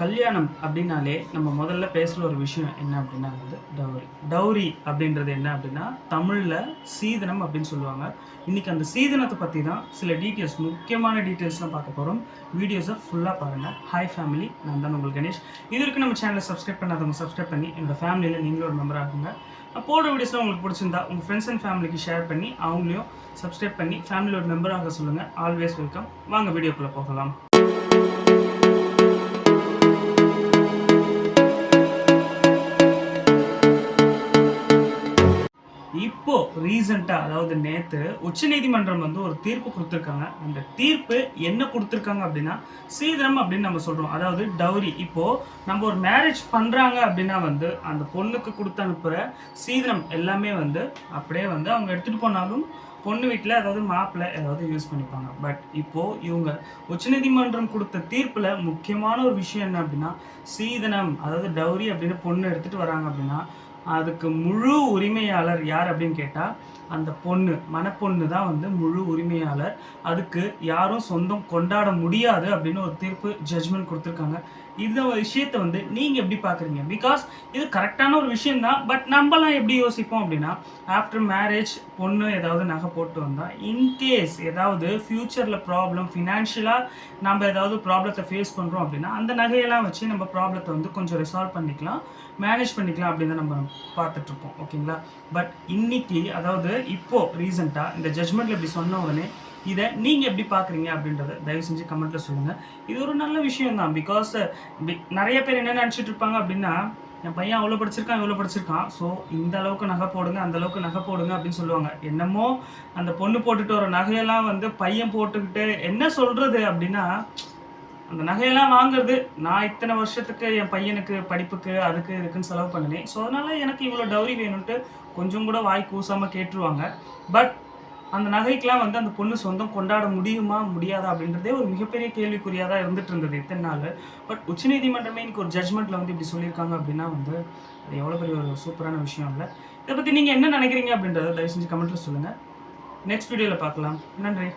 கல்யாணம் அப்படின்னாலே நம்ம முதல்ல பேசுகிற ஒரு விஷயம் என்ன அப்படின்னா வந்து டவுரி டவுரி அப்படின்றது என்ன அப்படின்னா தமிழில் சீதனம் அப்படின்னு சொல்லுவாங்க. இன்றைக்கி அந்த சீதனத்தை பற்றி தான் சில டீட்டெயில்ஸ் முக்கியமான டீட்டெயில்ஸ்லாம் பார்க்க போகிறோம் வீடியோஸை ஃபுல்லாக பாருங்கள் ஹாய் ஃபேமிலி நான் தான் உங்கள் கணேஷ். இது வரைக்கும் நம்ம சேனலை சப்ஸ்கிரைப் பண்ணாதவங்க சப்ஸ்கிரைப் பண்ணி என்னோடய ஃபேமிலியில் நீங்களும் ஒரு மெம்பர் ஆகுங்க போடுற வீடியோஸ்லாம் உங்களுக்கு பிடிச்சிருந்தா உங்கள் ஃப்ரெண்ட்ஸ் அண்ட் ஃபேமிலிக்கு ஷேர் பண்ணி அவங்களையும் சப்ஸ்கிரைப் பண்ணி ஃபேமிலியோட மெம்பர் ஆக சொல்லுங்கள் ஆல்வேஸ் வெல்கம் வாங்க வீடியோக்குள்ளே போகலாம். இப்போ ரீசெண்டாக அதாவது நேற்று உச்சநீதிமன்றம் வந்து ஒரு தீர்ப்பு கொடுத்துருக்காங்க. அந்த தீர்ப்பு என்ன கொடுத்துருக்காங்க அப்படின்னா சீதனம் அப்படின்னு நம்ம சொல்கிறோம் அதாவது டவுரி இப்போ நம்ம ஒரு மேரேஜ் பண்ணுறாங்க அப்படின்னா வந்து அந்த பொண்ணுக்கு கொடுத்து அனுப்புகிற சீதனம் எல்லாமே வந்து அப்படியே வந்து அவங்க எடுத்துகிட்டு போனாலும் பொண்ணு வீட்டில் அதாவது மாப்பிள்ளை ஏதாவது யூஸ் பண்ணிப்பாங்க. பட் இப்போது இவங்க உச்சநீதிமன்றம் கொடுத்த தீர்ப்பில் முக்கியமான ஒரு விஷயம் என்ன அப்படின்னா சீதனம் அதாவது டவுரி அப்படின்னு பொண்ணு எடுத்துகிட்டு வராங்க அப்படின்னா அதுக்கு முழு உரிமையாளர் யார் அப்படின்னு கேட்டால் அந்த பொண்ணு மணப்பொண்ணு தான் வந்து முழு உரிமையாளர். அதுக்கு யாரும் சொந்தம் கொண்டாட முடியாது அப்படின்னு ஒரு தீர்ப்பு ஜட்ஜ்மெண்ட் கொடுத்துருக்காங்க. இந்த விஷயத்தை வந்து நீங்கள் எப்படி பார்க்குறீங்க பிகாஸ் இது கரெக்டான ஒரு விஷயம் தான். பட் நம்மலாம் எப்படி யோசிப்போம் அப்படின்னா ஆஃப்டர் மேரேஜ் பொண்ணு ஏதாவது நகை போட்டு வந்தால் இன்கேஸ் ஏதாவது ஃப்யூச்சரில் ப்ராப்ளம் ஃபினான்ஷியலாக நம்ம ஏதாவது ப்ராப்ளத்தை ஃபேஸ் பண்ணுறோம் அப்படின்னா அந்த நகையெல்லாம் வச்சு நம்ம ப்ராப்ளத்தை வந்து கொஞ்சம் ரிசால்வ் பண்ணிக்கலாம் மேனேஜ் பண்ணிக்கலாம் அப்படின்னு தான் நம்புகிறோம் பார்த்துட்ருப்போம் ஓகேங்களா? பட் இன்னைக்கு அதாவது இப்போது ரீசெண்டாக இந்த ஜட்மெண்ட்டில் இப்படி சொன்ன உடனே இதை நீங்கள் எப்படி பார்க்குறீங்க அப்படின்றத தயவு செஞ்சு கமெண்ட்டில் சொல்லுங்கள் இது ஒரு நல்ல விஷயம் தான் பிகாஸ் நிறைய பேர் என்ன நினச்சிட்டு இருப்பாங்க அப்படின்னா என் பையன் அவ்வளோ படிச்சிருக்கான் இவ்வளோ படிச்சிருக்கான். ஸோ இந்த அளவுக்கு நகை போடுங்க அந்த அளவுக்கு நகை போடுங்க அப்படின்னு சொல்லுவாங்க. என்னமோ அந்த பொண்ணு போட்டுட்டு வர நகையெல்லாம் வந்து பையன் போட்டுக்கிட்டு என்ன சொல்கிறது அப்படின்னா அந்த நகையெல்லாம் வாங்குறது நான் இத்தனை வருஷத்துக்கு என் பையனுக்கு படிப்புக்கு அதுக்கு இதுக்குன்னு செலவு பண்ணினேன் ஸோ அதனால் எனக்கு இவ்வளோ டவுரி வேணும்ன்ட்டு கொஞ்சம் கூட வாய் கூசாமல் கேட்டுருவாங்க. பட் அந்த நகைக்கெலாம் வந்து அந்த பொண்ணு சொந்தம் கொண்டாட முடியுமா முடியாதா அப்படின்றதே ஒரு மிகப்பெரிய கேள்விக்குறியாக தான் இருந்துட்டு இருந்தது இத்தனை நாள். பட் உச்சநீதிமன்றமே இன்னைக்கு ஒரு ஜட்மெண்ட்டில் வந்து இப்படி சொல்லியிருக்காங்க அப்படின்னா வந்து அது எவ்வளோ பெரிய ஒரு சூப்பரான விஷயம் இல்லை. இதை பற்றி நீங்கள் என்ன நினைக்கிறீங்க அப்படின்றத தயவு செஞ்சு கமெண்ட்டில் சொல்லுங்கள் நெக்ஸ்ட் வீடியோவில் பார்க்கலாம். நன்றி.